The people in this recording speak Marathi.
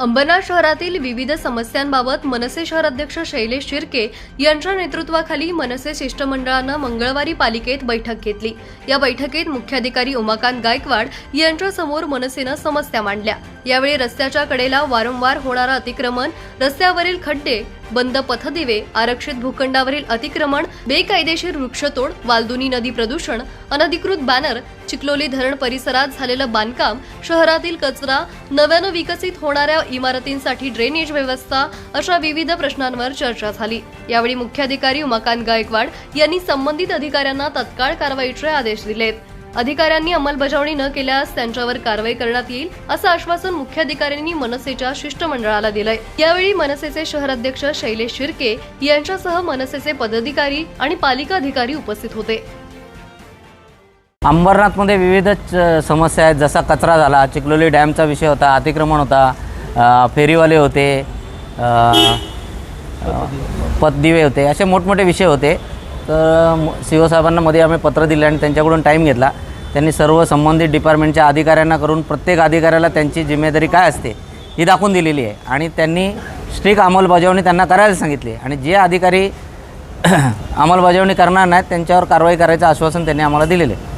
अंबरनाथ शहरातील विविध समस्यांबाबत मनसे शहराध्यक्ष शैलेश शिर्के यांच्या नेतृत्वाखाली मनसे शिष्टमंडळानं मंगळवारी पालिकेत बैठक घेतली. या बैठकीत मुख्याधिकारी उमाकांत गायकवाड यांच्यासमोर मनसेनं समस्या मांडल्या. यावेळी रस्त्याच्या कडेला वारंवार होणारं अतिक्रमण रस्त्यावरील खड्डे बंद पथदिवे आरक्षित भूखंडावरील अतिक्रमण बेकायदेशीर वृक्षतोड वालदुनी नदी प्रदूषण अनधिकृत बॅनर चिखलोली धरण परिसरात झालेलं बांधकाम शहरातील कचरा नव्यानं विकसित होणाऱ्या इमारतींसाठी ड्रेनेज व्यवस्था अशा विविध प्रश्नांवर चर्चा झाली. यावेळी मुख्याधिकारी उमाकांत गायकवाड यांनी संबंधित अधिकाऱ्यांना तत्काळ कारवाईचे आदेश दिलेत. अधिकाऱ्यांनी अंमलबजावणी न केल्यास त्यांच्यावर कारवाई करण्यात येईल असं आश्वासन मुख्याधिकाऱ्यांनी मनसेच्या शिष्टमंडळाला दिलंय. यावेळी मनसेचे शहराध्यक्ष शैलेश शिर्के यांच्यासह मनसेचे पदाधिकारी आणि पालिका अधिकारी उपस्थित होते. अंबरनाथमध्ये विविध च- समस्या आहेत. जसा कचरा झाला चिखलोली डॅमचा विषय होता अतिक्रमण होता फेरीवाले होते पतदिवे होते असे मोठमोठे विषय होते. तर शिवसाहेबांना मध्ये आम्ही पत्र दिले आणि त्यांच्याकडून टाईम घेतला. त्यांनी सर्व संबंधित डिपार्टमेंटच्या अधिकाऱ्यांना करून प्रत्येक अधिकाऱ्याला त्यांची जिम्मेदारी काय असते ही दाखवून दिलेली आहे. आणि त्यांनी स्ट्रिक अंमलबजावणी त्यांना करायला सांगितली आणि जे अधिकारी अंमलबजावणी करणार नाहीत त्यांच्यावर कारवाई करायचं आश्वासन त्यांनी आम्हाला दिलेलं आहे.